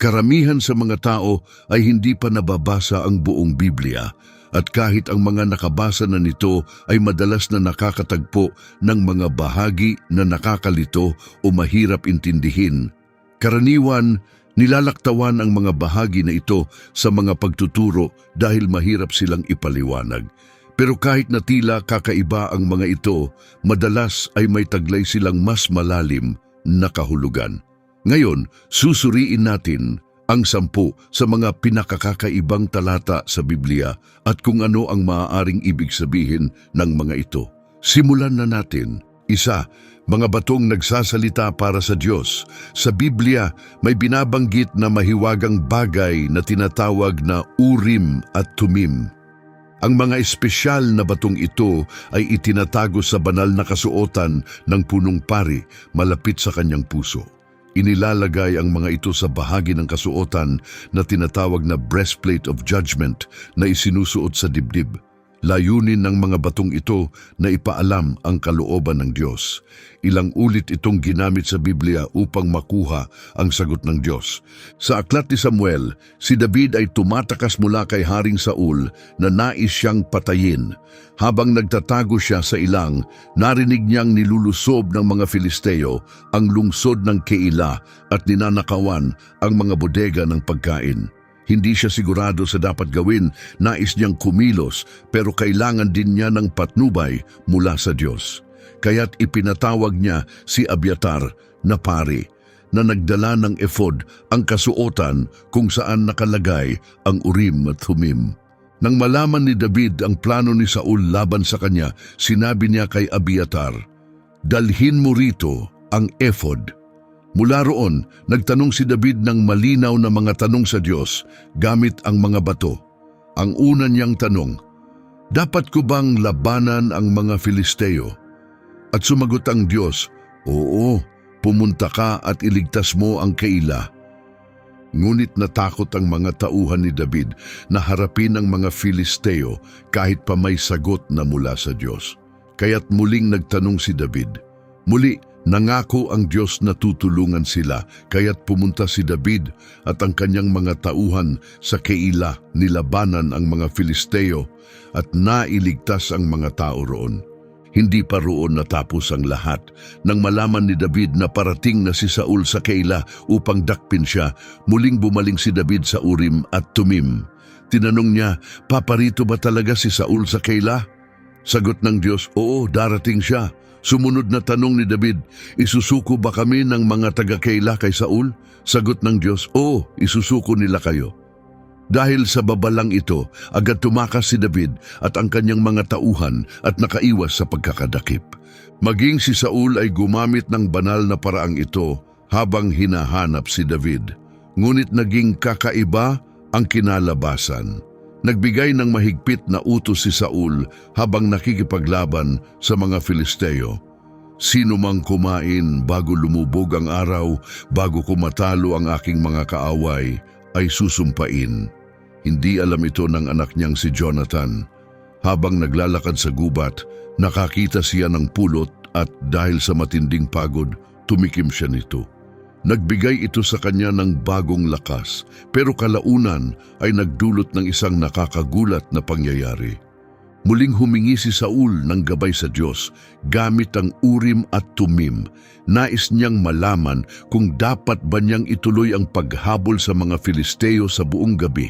Karamihan sa mga tao ay hindi pa nababasa ang buong Biblia at kahit ang mga nakabasa na nito ay madalas na nakakatagpo ng mga bahagi na nakakalito o mahirap intindihin. Karaniwan, nilalaktawan ang mga bahagi na ito sa mga pagtuturo dahil mahirap silang ipaliwanag. Pero kahit na tila kakaiba ang mga ito, madalas ay may taglay silang mas malalim na kahulugan. Ngayon, susuriin natin ang sampu sa mga pinakakakaibang talata sa Biblia at kung ano ang maaaring ibig sabihin ng mga ito. Simulan na natin. Isa, mga batong nagsasalita para sa Diyos. Sa Biblia, may binabanggit na mahiwagang bagay na tinatawag na Urim at Tumim. Ang mga espesyal na batong ito ay itinatago sa banal na kasuotan ng punong pari malapit sa kanyang puso. Inilalagay ang mga ito sa bahagi ng kasuotan na tinatawag na breastplate of judgment na isinusuot sa dibdib. Layunin ng mga batong ito na ipaalam ang kalooban ng Diyos. Ilang ulit itong ginamit sa Biblia upang makuha ang sagot ng Diyos. Sa aklat ni Samuel, si David ay tumatakas mula kay Haring Saul na nais siyang patayin. Habang nagtatago siya sa ilang, narinig niyang nilulusob ng mga Filisteo ang lungsod ng Keila at ninanakawan ang mga bodega ng pagkain. Hindi siya sigurado sa dapat gawin, nais niyang kumilos pero kailangan din niya ng patnubay mula sa Diyos. Kaya't ipinatawag niya si Abiatar na pari na nagdala ng ephod ang kasuotan kung saan nakalagay ang Urim at Thummim. Nang malaman ni David ang plano ni Saul laban sa kanya, sinabi niya kay Abiatar, Dalhin mo rito ang ephod Mula roon, nagtanong si David ng malinaw na mga tanong sa Diyos gamit ang mga bato. Ang una niyang tanong, Dapat ko bang labanan ang mga Filisteo? At sumagot ang Diyos, Oo, pumunta ka at iligtas mo ang kaila. Ngunit natakot ang mga tauhan ni David na harapin ang mga Filisteo kahit pa may sagot na mula sa Diyos. Kaya't muling nagtanong si David, Muli, Nangako ang Diyos na tutulungan sila, kaya't pumunta si David at ang kanyang mga tauhan sa Keila, nilabanan ang mga Filisteo at nailigtas ang mga tao roon. Hindi pa roon natapos ang lahat. Nang malaman ni David na parating na si Saul sa Keila upang dakpin siya, muling bumaling si David sa Urim at Tumim. Tinanong niya, paparito ba talaga si Saul sa Keila? Sagot ng Diyos, oo, darating siya. Sumunod na tanong ni David, isusuko ba kami ng mga taga-Keila kay Saul? Sagot ng Diyos, oo, isusuko nila kayo. Dahil sa babalang ito, agad tumakas si David at ang kanyang mga tauhan at nakaiwas sa pagkakadakip. Maging si Saul ay gumamit ng banal na paraang ito habang hinahanap si David. Ngunit naging kakaiba ang kinalabasan. Nagbigay ng mahigpit na utos si Saul habang nakikipaglaban sa mga Filisteo. Sino mang kumain bago lumubog ang araw, bago ko matalo ang aking mga kaaway, ay susumpain. Hindi alam ito ng anak niyang si Jonathan. Habang naglalakad sa gubat, nakakita siya ng pulot at dahil sa matinding pagod, tumikim siya nito. Nagbigay ito sa kanya ng bagong lakas, pero kalaunan ay nagdulot ng isang nakakagulat na pangyayari. Muling humingi si Saul ng gabay sa Diyos gamit ang urim at tumim. Nais niyang malaman kung dapat ba niyang ituloy ang paghabol sa mga Filisteo sa buong gabi.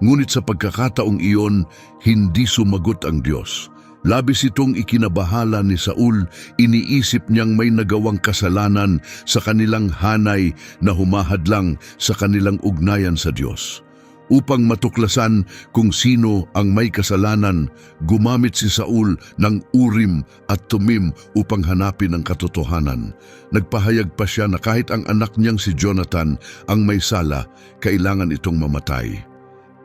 Ngunit sa pagkakataong iyon, hindi sumagot ang Diyos. Labis itong ikinabahala ni Saul, iniisip niyang may nagawang kasalanan sa kanilang hanay na humahadlang sa kanilang ugnayan sa Diyos. Upang matuklasan kung sino ang may kasalanan, gumamit si Saul ng urim at tumim upang hanapin ang katotohanan. Nagpahayag pa siya na kahit ang anak niyang si Jonathan ang may sala, kailangan itong mamatay.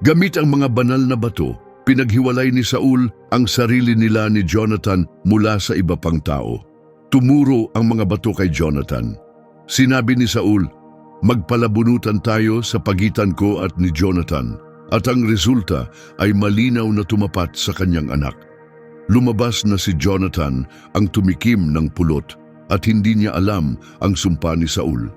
Gamit ang mga banal na bato, Pinaghiwalay ni Saul ang sarili nila ni Jonathan mula sa iba pang tao. Tumuro ang mga bato kay Jonathan. Sinabi ni Saul, Magpalabunutan tayo sa pagitan ko at ni Jonathan at ang resulta ay malinaw na tumapat sa kanyang anak. Lumabas na si Jonathan ang tumikim ng pulot at hindi niya alam ang sumpa ni Saul.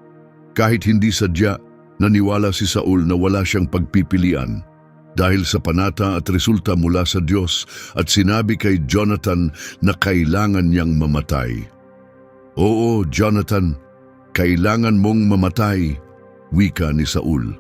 Kahit hindi sadya, Naniwala si Saul na wala siyang pagpipilian dahil sa panata at resulta mula sa Diyos at sinabi kay Jonathan na kailangan niyang mamatay. Oo, Jonathan, kailangan mong mamatay, wika ni Saul.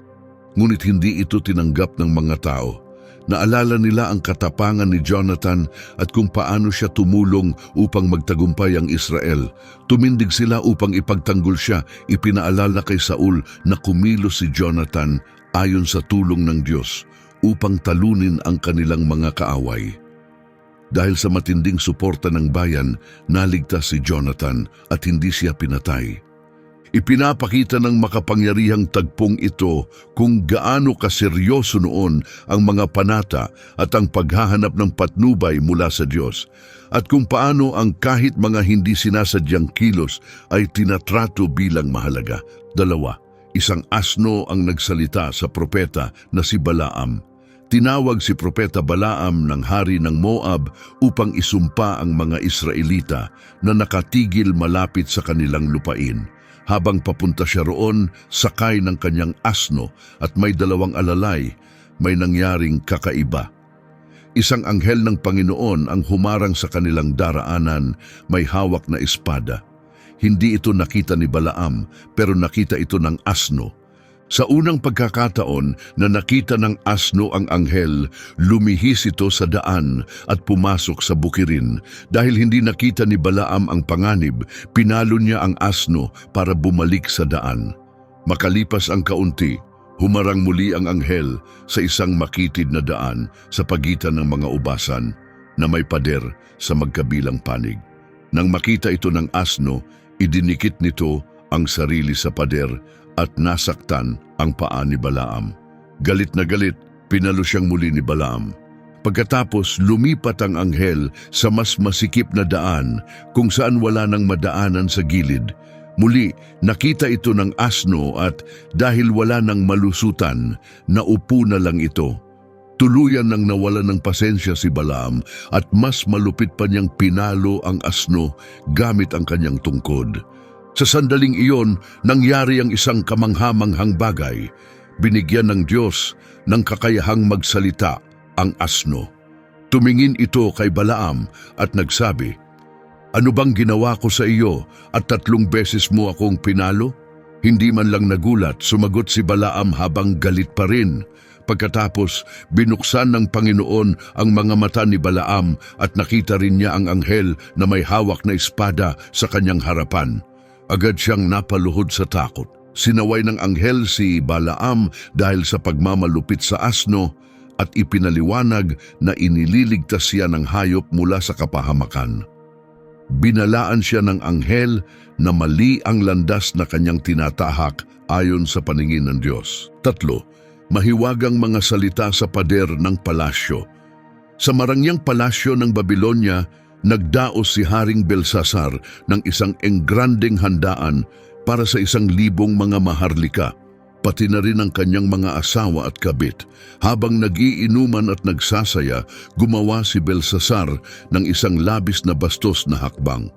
Ngunit hindi ito tinanggap ng mga tao. Naalala nila ang katapangan ni Jonathan at kung paano siya tumulong upang magtagumpay ang Israel. Tumindig sila upang ipagtanggol siya. Ipinaalala kay Saul na kumilos si Jonathan ayon sa tulong ng Diyos upang talunin ang kanilang mga kaaway. Dahil sa matinding suporta ng bayan, naligtas si Jonathan at hindi siya pinatay. Ipinapakita ng makapangyarihang tagpong ito kung gaano kaseryoso noon ang mga panata at ang paghahanap ng patnubay mula sa Diyos at kung paano ang kahit mga hindi sinasadyang kilos ay tinatrato bilang mahalaga. Dalawa, isang asno ang nagsalita sa propeta na si Balaam. Tinawag si Propeta Balaam ng hari ng Moab upang isumpa ang mga Israelita na nakatigil malapit sa kanilang lupain. Habang papunta siya roon, sakay ng kanyang asno at may dalawang alalay, may nangyaring kakaiba. Isang anghel ng Panginoon ang humarang sa kanilang daraanan, may hawak na espada. Hindi ito nakita ni Balaam, pero nakita ito ng asno. Sa unang pagkakataon na nakita ng asno ang anghel, lumihis ito sa daan at pumasok sa bukirin. Dahil hindi nakita ni Balaam ang panganib, pinalo niya ang asno para bumalik sa daan. Makalipas ang kaunti, humarang muli ang anghel sa isang makitid na daan sa pagitan ng mga ubasan na may pader sa magkabilang panig. Nang makita ito ng asno, idinikit nito ang sarili sa pader at nasaktan ang paa ni Balaam. Galit na galit, pinalo siyang muli ni Balaam. Pagkatapos, lumipat ang anghel sa mas masikip na daan kung saan wala nang madaanan sa gilid. Muli, nakita ito ng asno at dahil wala nang malusutan, naupo na lang ito. Tuluyan nang nawala ng pasensya si Balaam at mas malupit pa niyang pinalo ang asno gamit ang kanyang tungkod. Sa sandaling iyon, nangyari ang isang kamanghamanghang bagay. Binigyan ng Diyos ng kakayahang magsalita ang asno. Tumingin ito kay Balaam at nagsabi, Ano bang ginawa ko sa iyo at tatlong beses mo akong pinalo? Hindi man lang nagulat, sumagot si Balaam habang galit pa rin. Pagkatapos, binuksan ng Panginoon ang mga mata ni Balaam at nakita rin niya ang anghel na may hawak na espada sa kanyang harapan. Agad siyang napaluhod sa takot. Sinaway ng anghel si Balaam dahil sa pagmamalupit sa asno at ipinaliwanag na inililigtas siya ng hayop mula sa kapahamakan. Binalaan siya ng anghel na mali ang landas na kanyang tinatahak ayon sa paningin ng Diyos. Tatlo, mahiwagang mga salita sa pader ng palasyo. Sa marangyang palasyo ng Babylonia, nagdaos si Haring Belsasar ng isang engranding handaan para sa isang libong mga maharlika, pati na rin ang kanyang mga asawa at kabit. Habang nagiinuman at nagsasaya, gumawa si Belsasar ng isang labis na bastos na hakbang.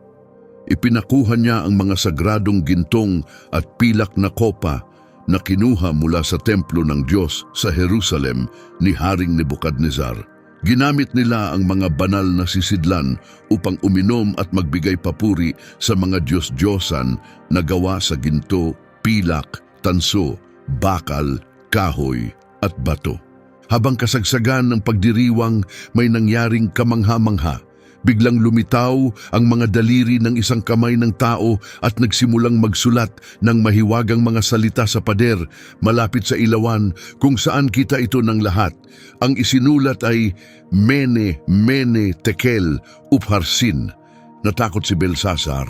Ipinakuha niya ang mga sagradong gintong at pilak na kopa na kinuha mula sa templo ng Diyos sa Jerusalem ni Haring Nebukadnezar. Ginamit nila ang mga banal na sisidlan upang uminom at magbigay papuri sa mga Diyos-Diyosan na gawa sa ginto, pilak, tanso, bakal, kahoy at bato. Habang kasagsagan ng pagdiriwang may nangyaring kamangha-mangha, biglang lumitaw ang mga daliri ng isang kamay ng tao at nagsimulang magsulat ng mahiwagang mga salita sa pader malapit sa ilawan kung saan kita ito ng lahat. Ang isinulat ay Mene, Mene, Tekel, Upharsin. Natakot si Belsasar.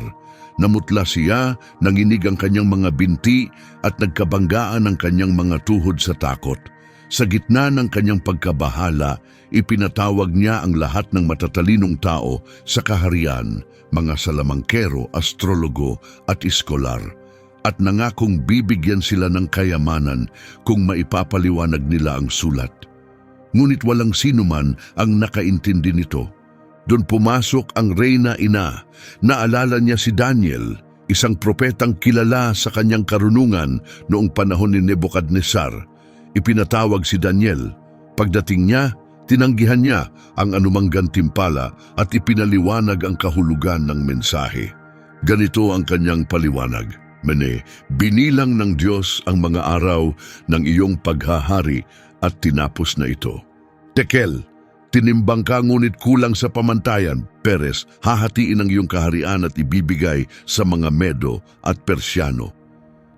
Namutla siya, nanginig ang kanyang mga binti at nagkabanggaan ang kanyang mga tuhod sa takot. Sa gitna ng kanyang pagkabahala, ipinatawag niya ang lahat ng matatalinong tao sa kaharian, mga salamangkero, astrologo at iskolar, at nangakong bibigyan sila ng kayamanan kung maipapaliwanag nila ang sulat. Ngunit walang sinuman ang nakaintindi nito. Doon pumasok ang reyna ina. Naalala niya si Daniel, isang propetang kilala sa kanyang karunungan noong panahon ni Nebukadnesar. Ipinatawag si Daniel. Pagdating niya, tinanggihan niya ang anumang gantimpala at ipinaliwanag ang kahulugan ng mensahe. Ganito ang kanyang paliwanag. Mene, binilang ng Diyos ang mga araw ng iyong paghahari at tinapos na ito. Tekel, tinimbang ka ngunit kulang sa pamantayan. Peres, hahatiin ang iyong kaharian at ibibigay sa mga Medo at Persyano.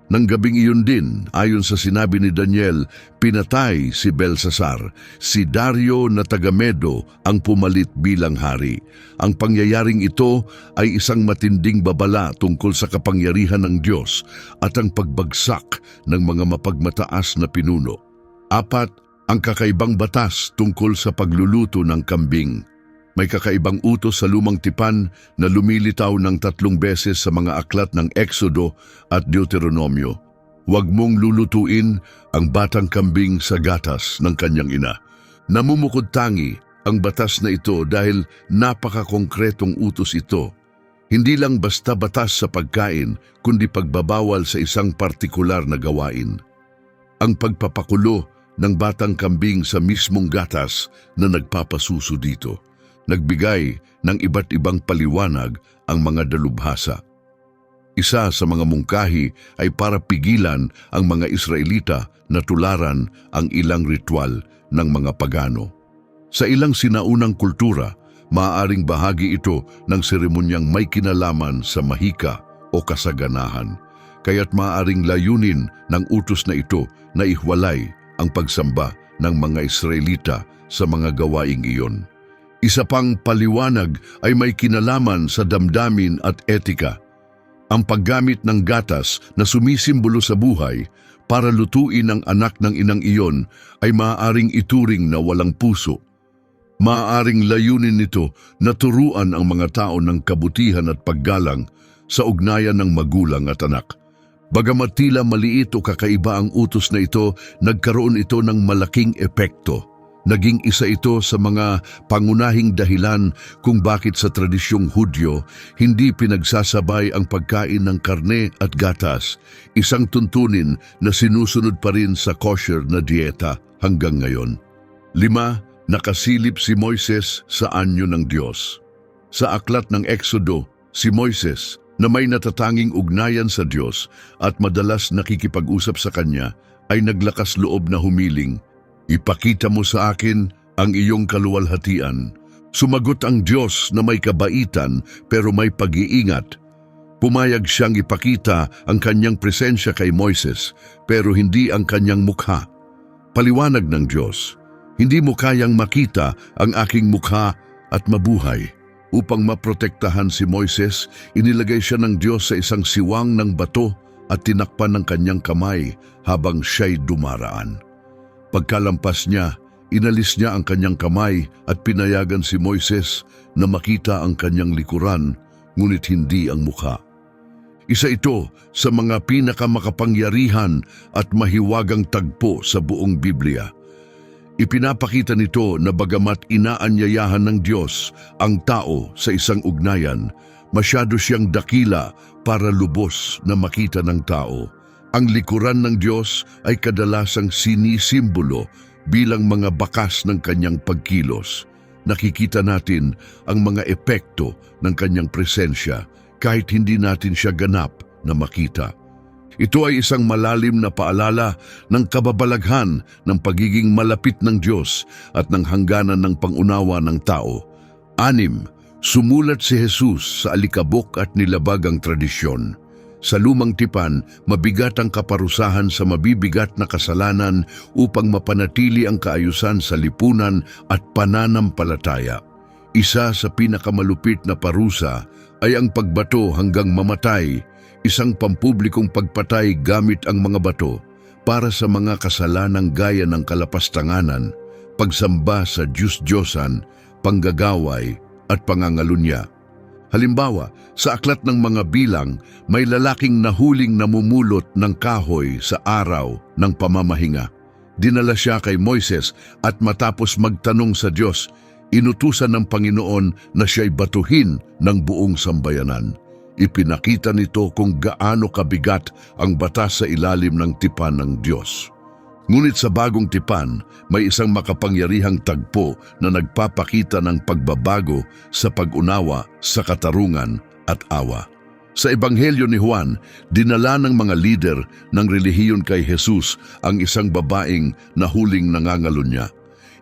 Nang gabing iyon din, ayon sa sinabi ni Daniel, pinatay si Belsasar. Si Dario na taga-Medo ang pumalit bilang hari. Ang pangyayaring ito ay isang matinding babala tungkol sa kapangyarihan ng Diyos at ang pagbagsak ng mga mapagmataas na pinuno. Apat, ang kakaibang batas tungkol sa pagluluto ng kambing. May kakaibang utos sa lumang tipan na lumilitaw ng tatlong beses sa mga aklat ng Exodo at Deuteronomio. Huwag mong lulutuin ang batang kambing sa gatas ng kanyang ina. Namumukod tangi ang batas na ito dahil napakakongkretong utos ito. Hindi lang basta batas sa pagkain, kundi pagbabawal sa isang partikular na gawain. Ang pagpapakulo ng batang kambing sa mismong gatas na nagpapasuso dito nagbigay ng iba't ibang paliwanag ang mga dalubhasa. Isa sa mga mungkahi ay para pigilan ang mga Israelita na tularan ang ilang ritual ng mga pagano. Sa ilang sinaunang kultura, maaaring bahagi ito ng seremonyang may kinalaman sa mahika o kasaganahan. Kaya't maaaring layunin ng utos na ito na ihwalay ang pagsamba ng mga Israelita sa mga gawaing iyon. Isa pang paliwanag ay may kinalaman sa damdamin at etika. Ang paggamit ng gatas na sumisimbolo sa buhay para lutuin ang anak ng inang iyon ay maaaring ituring na walang puso. Maaaring layunin nito na turuan ang mga tao ng kabutihan at paggalang sa ugnayan ng magulang at anak. Bagamat tila maliit o kakaiba ang utos na ito, nagkaroon ito ng malaking epekto. Naging isa ito sa mga pangunahing dahilan kung bakit sa tradisyong Hudyo hindi pinagsasabay ang pagkain ng karne at gatas, isang tuntunin na sinusunod pa rin sa kosher na dieta hanggang ngayon. Lima, nakasilip si Moises sa anyo ng Diyos. Sa aklat ng Exodo, si Moises na may natatanging ugnayan sa Diyos at madalas nakikipag-usap sa Kanya ay naglakas loob na humiling Ipakita mo sa akin ang iyong kaluwalhatian. Sumagot ang Diyos na may kabaitan pero may pag-iingat. Pumayag siyang ipakita ang kanyang presensya kay Moises pero hindi ang kanyang mukha. Paliwanag ng Diyos, hindi mo kayang makita ang aking mukha at mabuhay. Upang maprotektahan si Moises, inilagay siya ng Diyos sa isang siwang ng bato at tinakpan ng kanyang kamay habang siya'y dumaraan. Pagkalampas niya, inalis niya ang kanyang kamay at pinayagan si Moises na makita ang kanyang likuran, ngunit hindi ang mukha. Isa ito sa mga pinakamakapangyarihan at mahiwagang tagpo sa buong Biblia. Ipinapakita nito na bagamat inaanyayahan ng Diyos ang tao sa isang ugnayan, masyado siyang dakila para lubos na makita ng tao. Ang likuran ng Diyos ay kadalasang sinisimbolo bilang mga bakas ng kanyang pagkilos. Nakikita natin ang mga epekto ng kanyang presensya kahit hindi natin siya ganap na makita. Ito ay isang malalim na paalala ng kababalaghan ng pagiging malapit ng Diyos at ng hangganan ng pangunawa ng tao. Anim, sumulat si Jesus sa alikabok at nilabag ang tradisyon. Sa lumang tipan, mabigat ang kaparusahan sa mabibigat na kasalanan upang mapanatili ang kaayusan sa lipunan at pananampalataya. Isa sa pinakamalupit na parusa ay ang pagbato hanggang mamatay, isang pampublikong pagpatay gamit ang mga bato para sa mga kasalanang gaya ng kalapastanganan, pagsamba sa Diyos-Diyosan, panggagaway at pangangalunya. Halimbawa, sa aklat ng mga bilang, may lalaking nahuling namumulot ng kahoy sa araw ng pamamahinga. Dinala siya kay Moises at matapos magtanong sa Diyos, inutusan ng Panginoon na siya'y batuhin ng buong sambayanan. ipinakita nito kung gaano kabigat ang batas sa ilalim ng tipan ng Diyos. Ngunit sa bagong tipan, may isang makapangyarihang tagpo na nagpapakita ng pagbabago sa pag-unawa, sa katarungan at awa. Sa Ebanghelyo ni Juan, dinala ng mga lider ng relihiyon kay Jesus ang isang babaeng na huling nangangalunya.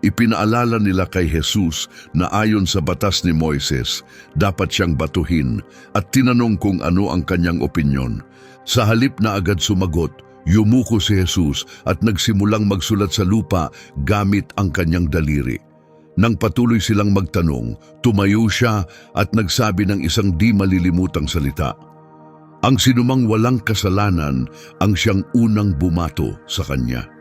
Ipinaalala nila kay Jesus na ayon sa batas ni Moises, dapat siyang batuhin at tinanong kung ano ang kanyang opinyon. Sa halip na agad sumagot, yumuko si Jesus at nagsimulang magsulat sa lupa gamit ang kanyang daliri. Nang patuloy silang magtanong, tumayo siya at nagsabi ng isang di malilimutang salita. Ang sinumang walang kasalanan ang siyang unang bumato sa kanya.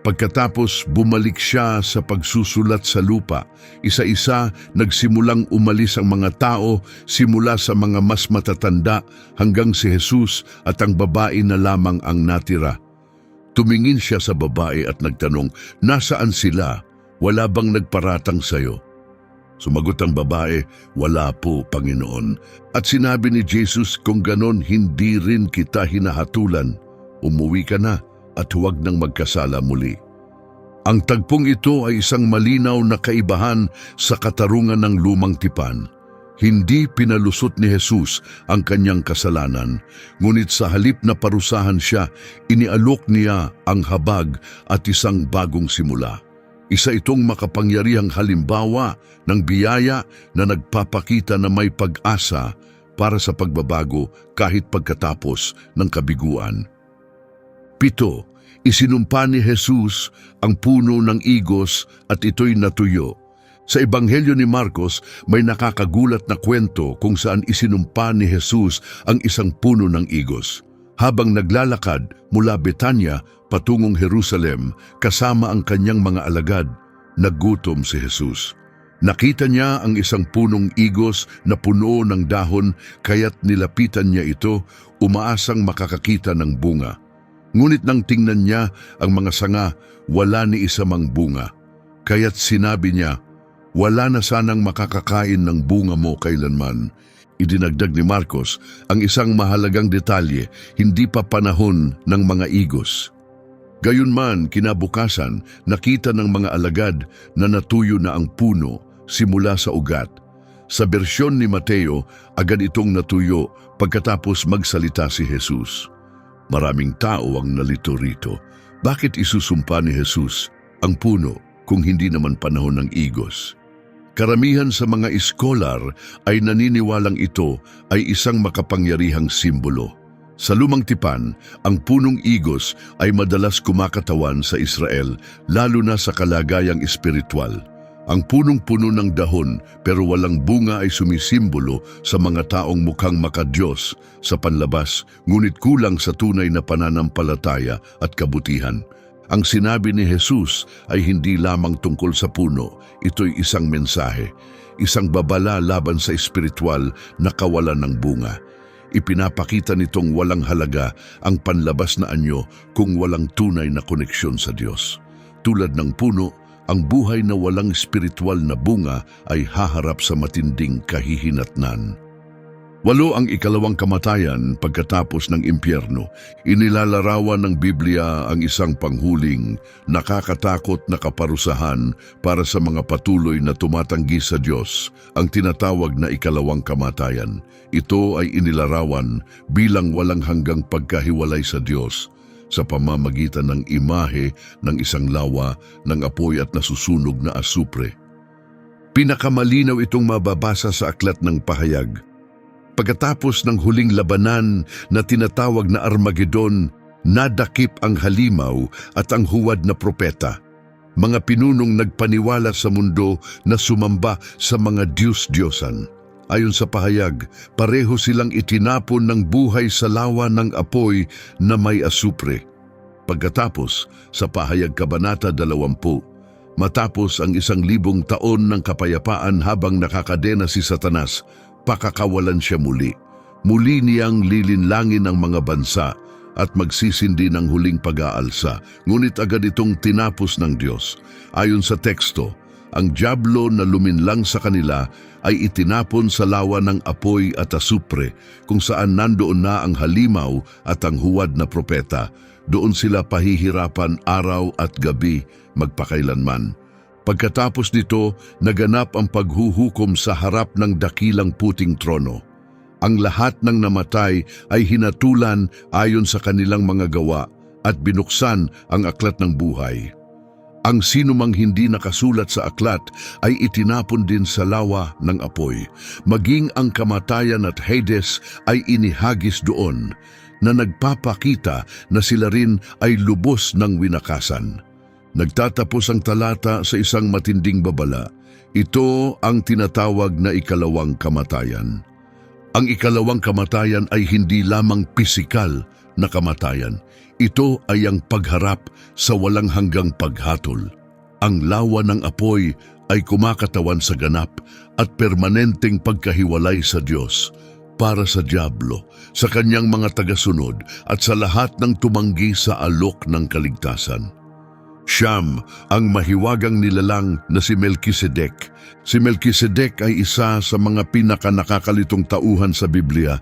Pagkatapos bumalik siya sa pagsusulat sa lupa, isa-isa nagsimulang umalis ang mga tao simula sa mga mas matatanda hanggang si Jesus at ang babae na lamang ang natira. Tumingin siya sa babae at nagtanong, Nasaan sila? Wala bang nagparatang sayo? Sumagot ang babae, Wala po, Panginoon. At sinabi ni Jesus, kung ganon hindi rin kita hinahatulan, umuwi ka na at huwag nang magkasala muli. Ang tagpong ito ay isang malinaw na kaibahan sa katarungan ng lumang tipan. Hindi pinalusot ni Jesus ang kanyang kasalanan, ngunit sa halip na parusahan siya, inialok niya ang habag at isang bagong simula. Isa itong makapangyarihang halimbawa ng biyaya na nagpapakita na may pag-asa para sa pagbabago kahit pagkatapos ng kabiguan. Pito, isinumpa ni Jesus ang puno ng igos at ito'y natuyo. Sa Ebanghelyo ni Marcos, may nakakagulat na kwento kung saan isinumpa ni Jesus ang isang puno ng igos. Habang naglalakad mula Betanya patungong Jerusalem kasama ang kanyang mga alagad, nagutom si Jesus. Nakita niya ang isang punong igos na puno ng dahon kaya't nilapitan niya ito umaasang makakakita ng bunga. Ngunit nang tingnan niya ang mga sanga, wala ni isa mang bunga. Kaya't sinabi niya, wala na sanang makakakain ng bunga mo kailanman. Idinagdag ni Marcos ang isang mahalagang detalye, hindi pa panahon ng mga igos. Gayunman, kinabukasan, nakita ng mga alagad na natuyo na ang puno simula sa ugat. Sa bersyon ni Mateo, agad itong natuyo pagkatapos magsalita si Jesus. Maraming tao ang nalito rito. Bakit isusumpa ni Jesus ang puno kung hindi naman panahon ng igos? Karamihan sa mga iskolar ay naniniwalang ito ay isang makapangyarihang simbolo. Sa lumang tipan, ang punong igos ay madalas kumakatawan sa Israel lalo na sa kalagayang espiritual. Ang punong-puno ng dahon pero walang bunga ay sumisimbolo sa mga taong mukhang makadiyos sa panlabas ngunit kulang sa tunay na pananampalataya at kabutihan. Ang sinabi ni Jesus ay hindi lamang tungkol sa puno, ito'y isang mensahe, isang babala laban sa espiritual na kawalan ng bunga. Ipinapakita nitong walang halaga ang panlabas na anyo kung walang tunay na koneksyon sa Diyos. Tulad ng puno, ang buhay na walang espiritual na bunga ay haharap sa matinding kahihinatnan. Walo ang ikalawang kamatayan pagkatapos ng impyerno. Inilalarawan ng Biblia ang isang panghuling, nakakatakot na kaparusahan para sa mga patuloy na tumatanggi sa Diyos, ang tinatawag na ikalawang kamatayan. Ito ay inilarawan bilang walang hanggang pagkahiwalay sa Diyos sa pamamagitan ng imahe ng isang lawa ng apoy at nasusunog na asupre. Pinakamalinaw itong mababasa sa aklat ng pahayag. Pagkatapos ng huling labanan na tinatawag na Armageddon, nadakip ang halimaw at ang huwad na propeta. Mga pinunong nagpaniwala sa mundo na sumamba sa mga Diyos-Diyosan. Ayon sa pahayag, pareho silang itinapon ng buhay sa lawa ng apoy na may asupre. Pagkatapos, sa pahayag Kabanata 20, matapos ang isang libong taon ng kapayapaan habang nakakadena si Satanas, pakakawalan siya muli. Muli niyang lilinlangin ang mga bansa at magsisindi ng huling pag-aalsa, ngunit agad itong tinapos ng Diyos. Ayon sa teksto, ang Diablo na luminlang sa kanila ay itinapon sa lawa ng apoy at asupre kung saan nandoon na ang halimaw at ang huwad na propeta. Doon sila pahihirapan araw at gabi magpakailanman. Pagkatapos nito, naganap ang paghuhukom sa harap ng dakilang puting trono. Ang lahat ng namatay ay hinatulan ayon sa kanilang mga gawa at binuksan ang aklat ng buhay. Ang sinumang hindi nakasulat sa aklat ay itinapon din sa lawa ng apoy. Maging ang kamatayan at Hades ay inihagis doon na nagpapakita na sila rin ay lubos ng winakasan. Nagtatapos ang talata sa isang matinding babala. Ito ang tinatawag na ikalawang kamatayan. Ang ikalawang kamatayan ay hindi lamang pisikal na kamatayan. Ito ay ang pagharap sa walang hanggang paghatol. Ang lawa ng apoy ay kumakatawan sa ganap at permanenteng pagkahiwalay sa Diyos para sa Diablo, sa kanyang mga tagasunod at sa lahat ng tumanggi sa alok ng kaligtasan. Siyam, ang mahiwagang nilalang na si Melkisedek. Si Melkisedek ay isa sa mga pinakanakakalitong tauhan sa Biblia.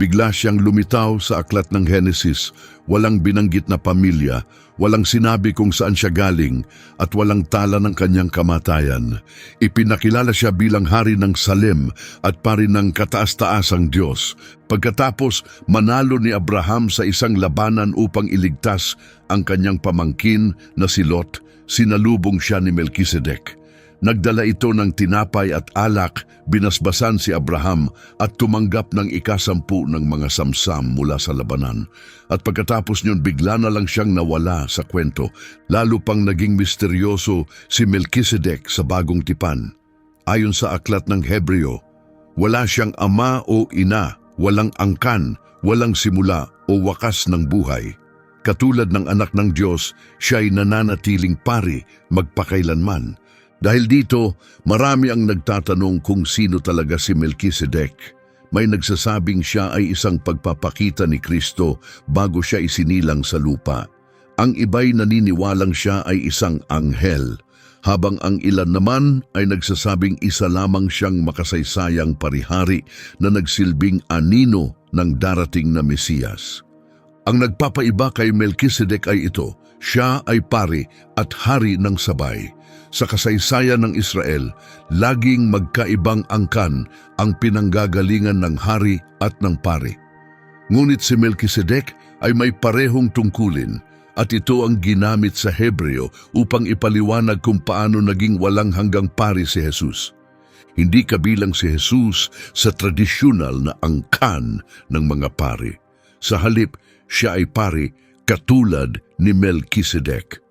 Bigla siyang lumitaw sa aklat ng Henesis, walang binanggit na pamilya, walang sinabi kung saan siya galing, at walang tala ng kanyang kamatayan. Ipinakilala siya bilang hari ng Salem at pari ng kataas-taasang Diyos. Pagkatapos, manalo ni Abraham sa isang labanan upang iligtas ang kanyang pamangkin na si Lot, sinalubong siya ni Melkisedek. Nagdala ito ng tinapay at alak, binasbasan si Abraham at tumanggap ng ikasampu ng mga samsam mula sa labanan. At pagkatapos niyon bigla na lang siyang nawala sa kwento, lalo pang naging misteryoso si Melkisedek sa bagong tipan. Ayon sa aklat ng Hebreo, wala siyang ama o ina, walang angkan, walang simula o wakas ng buhay. Katulad ng anak ng Diyos, siya'y nananatiling pari magpakailanman. Dahil dito, marami ang nagtatanong kung sino talaga si Melkisedek. May nagsasabing siya ay isang pagpapakita ni Kristo bago siya isinilang sa lupa. Ang iba'y naniniwalang siya ay isang anghel, habang ang ilan naman ay nagsasabing isa lamang siyang makasaysayang parihari na nagsilbing anino ng darating na Mesiyas. Ang nagpapaiba kay Melkisedek ay ito, siya ay pari at hari ng sabay. Sa kasaysayan ng Israel, laging magkaibang angkan ang pinanggagalingan ng hari at ng pari. Ngunit si Melkisedek ay may parehong tungkulin at ito ang ginamit sa Hebreo upang ipaliwanag kung paano naging walang hanggang pari si Jesus. Hindi kabilang si Jesus sa tradisyonal na angkan ng mga pari. Sa halip, siya ay pari katulad ni Melkisedek.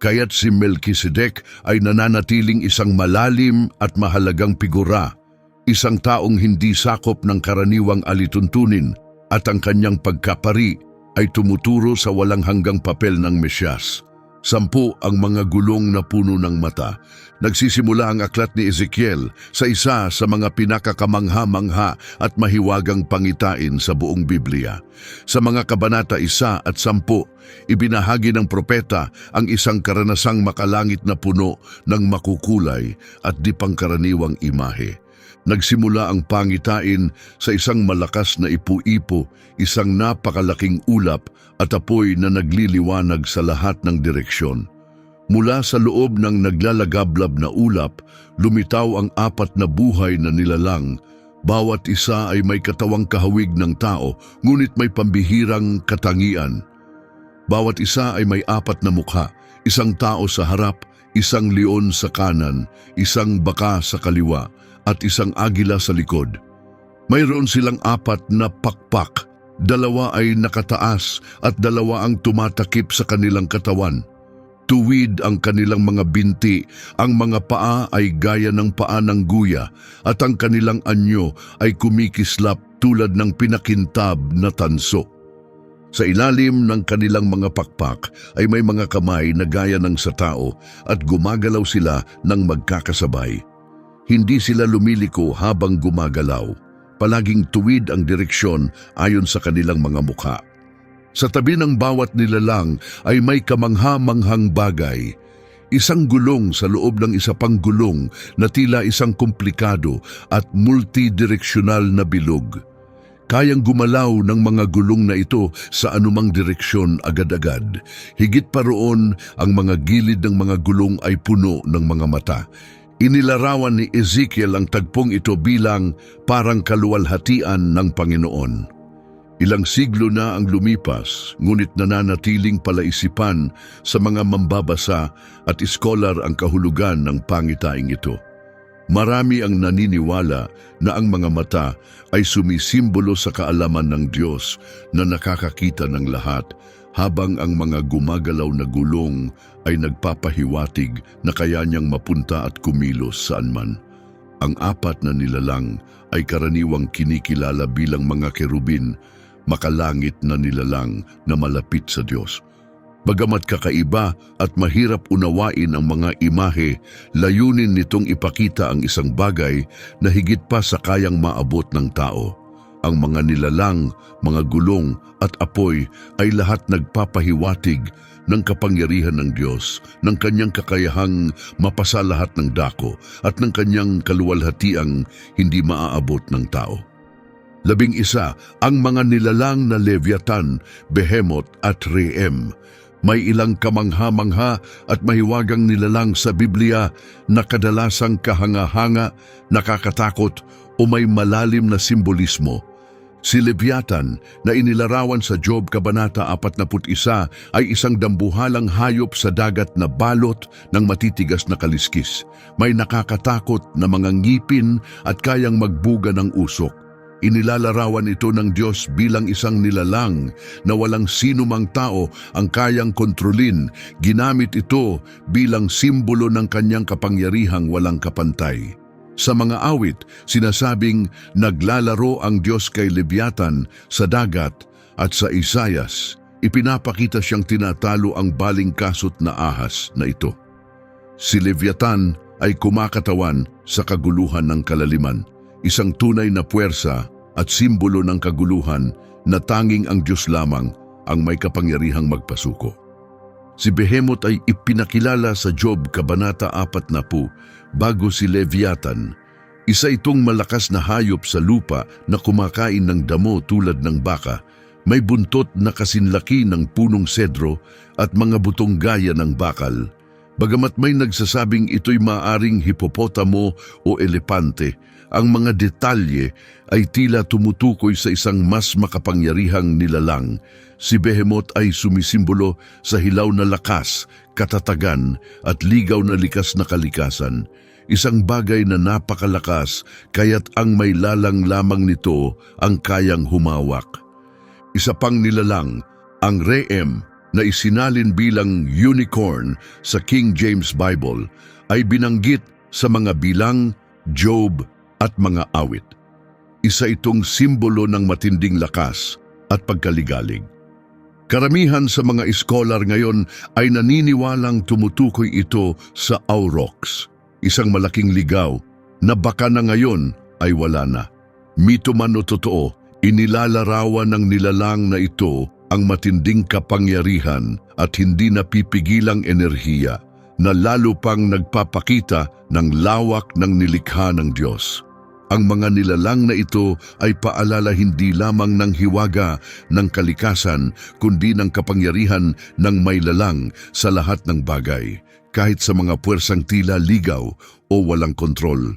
Kaya't si Melkisedek ay nananatiling isang malalim at mahalagang figura, isang taong hindi sakop ng karaniwang alituntunin at ang kanyang pagkapari ay tumuturo sa walang hanggang papel ng Mesyas. Sampu ang mga gulong na puno ng mata. Nagsisimula ang aklat ni Ezekiel sa isa sa mga pinakakamangha-mangha at mahiwagang pangitain sa buong Biblia. Sa mga kabanata isa at sampu, ibinahagi ng propeta ang isang karanasang makalangit na puno ng makukulay at di pangkaraniwang imahe. Nagsimula ang pangitain sa isang malakas na ipu-ipo, isang napakalaking ulap at apoy na nagliliwanag sa lahat ng direksyon. Mula sa loob ng naglalagablab na ulap, lumitaw ang apat na buhay na nilalang. Bawat isa ay may katawang kahawig ng tao, ngunit may pambihirang katangian. Bawat isa ay may apat na mukha, isang tao sa harap, isang leon sa kanan, isang baka sa kaliwa, at isang agila sa likod. Mayroon silang apat na pakpak, dalawa ay nakataas at dalawa ang tumatakip sa kanilang katawan. Tuwid ang kanilang mga binti, ang mga paa ay gaya ng paa ng guya at ang kanilang anyo ay kumikislap tulad ng pinakintab na tanso. Sa ilalim ng kanilang mga pakpak ay may mga kamay na gaya ng sa tao at gumagalaw sila ng magkakasabay. Hindi sila lumiliko habang gumagalaw. Palaging tuwid ang direksyon ayon sa kanilang mga mukha. Sa tabi ng bawat nilalang ay may kamangha-manghang bagay. Isang gulong sa loob ng isa pang gulong na tila isang komplikado at multidireksyonal na bilog. Kayang gumalaw ng mga gulong na ito sa anumang direksyon agad-agad. Higit pa roon, ang mga gilid ng mga gulong ay puno ng mga mata. Inilarawan ni Ezekiel ang tagpong ito bilang parang kaluwalhatian ng Panginoon. Ilang siglo na ang lumipas, ngunit nananatiling palaisipan sa mga mambabasa at iskolar ang kahulugan ng pangitaing ito. Marami ang naniniwala na ang mga mata ay sumisimbolo sa kaalaman ng Diyos na nakakakita ng lahat, habang ang mga gumagalaw na gulong ay nagpapahiwatig na kaya niyang mapunta at kumilos saan man. Ang apat na nilalang ay karaniwang kinikilala bilang mga kerubin, makalangit na nilalang na malapit sa Diyos. Bagamat kakaiba at mahirap unawain ang mga imahe, layunin nitong ipakita ang isang bagay na higit pa sa kayang maabot ng tao. Ang mga nilalang, mga gulong at apoy ay lahat nagpapahiwatig ng kapangyarihan ng Diyos, ng kanyang kakayahang mapasa lahat ng dako at ng kanyang kaluwalhatiang hindi maaabot ng tao. Labing isa, ang mga nilalang na Leviathan, Behemoth at Reem. May ilang kamangha-mangha at mahiwagang nilalang sa Biblia na kadalasang kahanga-hanga, nakakatakot o may malalim na simbolismo. Si Leviathan na inilarawan sa Job Kabanata 41 ay isang dambuhalang hayop sa dagat na balot ng matitigas na kaliskis. May nakakatakot na mga ngipin at kayang magbuga ng usok. Inilalarawan ito ng Diyos bilang isang nilalang na walang sino mang tao ang kayang kontrolin. Ginamit ito bilang simbolo ng kanyang kapangyarihang walang kapantay. Sa mga awit, sinasabing naglalaro ang Diyos kay Leviathan sa dagat at sa Isayas. Ipinapakita siyang tinatalo ang baling kasot na ahas na ito. Si Leviathan ay kumakatawan sa kaguluhan ng kalaliman, isang tunay na puwersa at simbolo ng kaguluhan na tanging ang Diyos lamang ang may kapangyarihang magpasuko. Si Behemoth ay ipinakilala sa Job Kabanata 40 bago si Leviathan. Isa itong malakas na hayop sa lupa na kumakain ng damo tulad ng baka, may buntot na kasinlaki ng punong sedro at mga butong gaya ng bakal. Bagamat may nagsasabing ito'y maaring hipopotamo o elepante, ang mga detalye ay tila tumutukoy sa isang mas makapangyarihang nilalang. Si Behemoth ay sumisimbolo sa hilaw na lakas, katatagan at ligaw na likas na kalikasan. Isang bagay na napakalakas kaya't ang may lalang lamang nito ang kayang humawak. Isa pang nilalang, ang Reem na isinalin bilang unicorn sa King James Bible ay binanggit sa mga bilang, Job at mga awit. Isa itong simbolo ng matinding lakas at pagkaligalig. Karamihan sa mga iskolar ngayon ay naniniwalang tumutukoy ito sa aurochs, isang malaking ligaw na baka na ngayon ay wala na. Mito man o totoo, inilalarawan ng nilalang na ito ang matinding kapangyarihan at hindi napipigilang enerhiya na lalo pang nagpapakita ng lawak ng nilikha ng Diyos. Ang mga nilalang na ito ay paalala hindi lamang ng hiwaga ng kalikasan kundi ng kapangyarihan ng may lalang sa lahat ng bagay, kahit sa mga puwersang tila ligaw o walang kontrol.